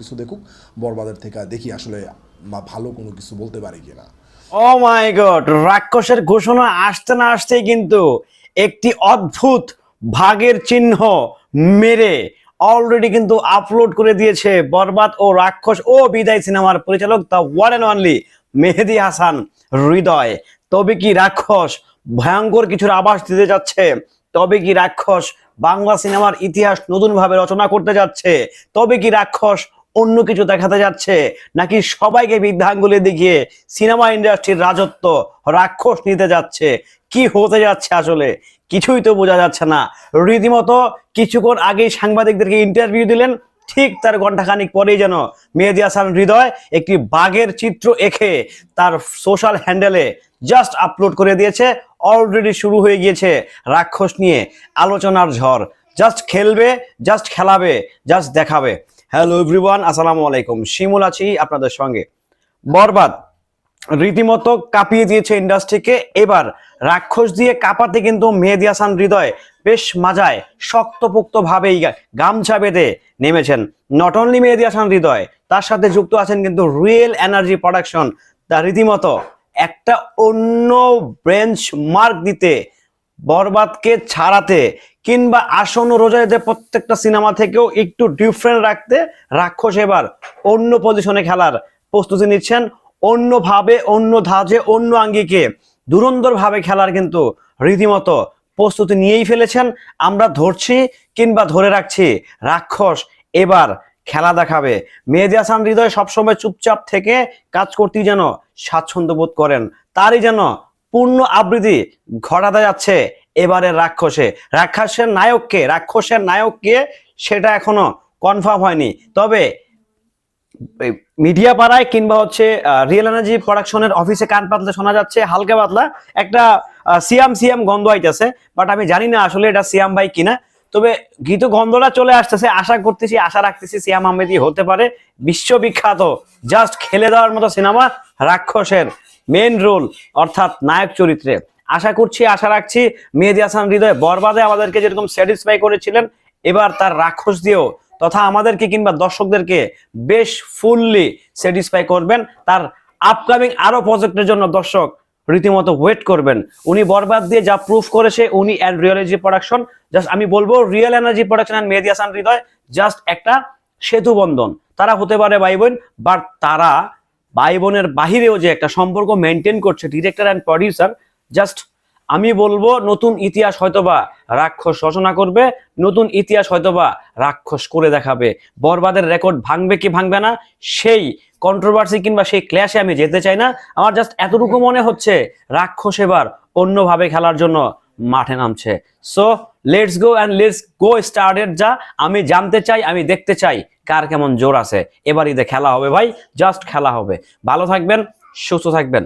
কিছু দেখুক, বরবাদের থেকে দেখি আসলে ভালো কোনো কিছু বলতে পারি কিনা। ও মাই গড রাক্ষসের ঘোষণা আসতে না আসতেই কিন্তু একটি অদ্ভুত ভাগের চিহ্ন মেরে অলরেডি কিন্তু আপলোড করে দিয়েছে বরবাদ ও রাক্ষস ও বিদায় সিনেমার পরিচালক the one and only Mehedi Hasan Hridoy. তবে কি রাক্ষস ভয়ঙ্কর কিছুর আভাস দিতে যাচ্ছে? তবে কি রাক্ষস বাংলা সিনেমার ইতিহাস নতুনভাবে রচনা করতে যাচ্ছে? তবে কি রাক্ষস অন্য কিছু দেখাতে যাচ্ছে। নাকি সবাইকে বৃদ্ধাঙ্গুলি দেখিয়ে সিনেমা ইন্ডাস্ট্রির রাজত্ব রাক্ষস নিতে যাচ্ছে? কি হতে যাচ্ছে আসলে? কিছুই তো বোঝা যাচ্ছে না। রীতিমতো কিছুক্ষণ আগেই সাংবাদিকদেরকে ইন্টারভিউ দিলেন। ঠিক তার ঘন্টাখানিক পরেই যেন মেহেদি হাসান হৃদয় একটি বাঘের চিত্র এঁকে তার সোশ্যাল হ্যান্ডেলে জাস্ট আপলোড করে দিয়েছে। অলরেডি শুরু হয়ে গিয়েছে রাক্ষস নিয়ে আলোচনার ঝড়। জাস্ট খেলবে জাস্ট খেলাবে জাস্ট দেখাবে। হ্যালো এভরিওয়ান আসসালামু আলাইকুম শিমুল আছি আপনাদের সঙ্গে। বরবাদ। রীতিমতো কাঁপিয়ে দিয়েছে ইন্ডাস্ট্রিকে। এবার রাক্ষস দিয়ে কাঁপাতে কিন্তু মেহেদি হাসান হৃদয় বেশ মাজায় শক্তপোক্ত ভাবেই গামছা বেঁধে নেমেছেন। নট অনলি মেহেদি হাসান হৃদয়, তার সাথে যুক্ত আছেন কিন্তু রিয়েল এনার্জি প্রোডাকশন তা রীতিমতো একটা অন্য ব্রেঞ্চ মার্ক দিতে বরবাদকে ছাড়াতে কিংবা আসন্ন রোজাইতে প্রত্যেকটা সিনেমা থেকেও একটু ডিফারেন্ট রাখতে রাক্ষস এবার অন্য পজিশনে খেলার প্রস্তুতি নিচ্ছেন। অন্যভাবে, অন্য ধাঁচে, অন্য আঙ্গিকে দুরন্দরভাবে খেলার কিন্তু রীতিমতো প্রস্তুতি নিয়েই ফেলেছেন। আমরা ধরছি কিংবা ধরে রাখছি রাক্ষস এবার খেলা দেখাবে। মেহেদি হাসান হৃদয় সবসময় চুপচাপ থেকে কাজ করতেই যেন স্বাচ্ছন্দ্য বোধ করেন। তারই যেন পূর্ণ আবৃত্তি ঘটাতে যাচ্ছে এবারে রাক্ষসে। রাক্ষসের নায়ককে রাক্ষসের নায়ককে সেটা এখনও কনফার্ম হয়নি। তবে মিডিয়া পাড়ায় কিংবা হচ্ছে রিয়েল এনার্জি প্রোডাকশনের অফিসে কান পাতলে শোনা যাচ্ছে হালকা পাতলা একটা সিয়াম সিয়াম গন্ধ আইতেছে বাট আমি জানি না আসলে এটা সিয়াম ভাই কিনা। তবে গীত গন্ধটা চলে আসতেছে, আশা করতেছি, আশা রাখতেছি সিয়াম আহমেদই হতে পারে। বিশ্ববিখ্যাত জাস্ট খেলে দেওয়ার মতো সিনেমা রাক্ষসের মেন রোল অর্থাৎ নায়ক চরিত্রে। আশা করছি, আশা রাখছি, মেহেদি হাসান হৃদয় বরবাদে আমাদেরকে যেরকম স্যাটিসফাই করেছিলেন, এবার তার রাক্ষস দিয়েও তথা আমাদেরকে কিংবা দর্শকদেরকে বেশ ফুললি স্যাটিসফাই করবেন। তার আপকামিং আরও প্রজেক্টের জন্য দর্শক রীতিমতো ওয়েট করবেন। উনি বরবাদ দিয়ে যা প্রুফ করেছে, উনি and real energy production just আমি বলব real energy production and Mehedi Hasan Hridoy just একটা সেতু বন্ধন। তারা হতে পারে ভাই বোন বাট তারা ভাই বোনের বাহিরেও যে একটা সম্পর্ক মেনটেন করছে ডিরেক্টর অ্যান্ড প্রডিউসার জাস্ট আমি বলব নতুন ইতিহাস হয়তোবা রাক্ষস রচনা করবে, নতুন ইতিহাস হয়তোবা রাক্ষস করে দেখাবে। বরবাদের রেকর্ড ভাঙবে কি ভাঙবে না, সেই কন্ট্রোভার্সি কিংবা সেই ক্ল্যাশে আমি যেতে চাই না। আমার জাস্ট এতটুকু মনে হচ্ছে রাক্ষস এবার অন্যভাবে খেলার জন্য মাঠে নামছে। So let's go and let's go started যা আমি জানতে চাই, আমি দেখতে চাই কার কেমন জোর আছে। এবার ঈদে খেলা হবে ভাই জাস্ট খেলা হবে। ভালো থাকবেন, সুস্থ থাকবেন।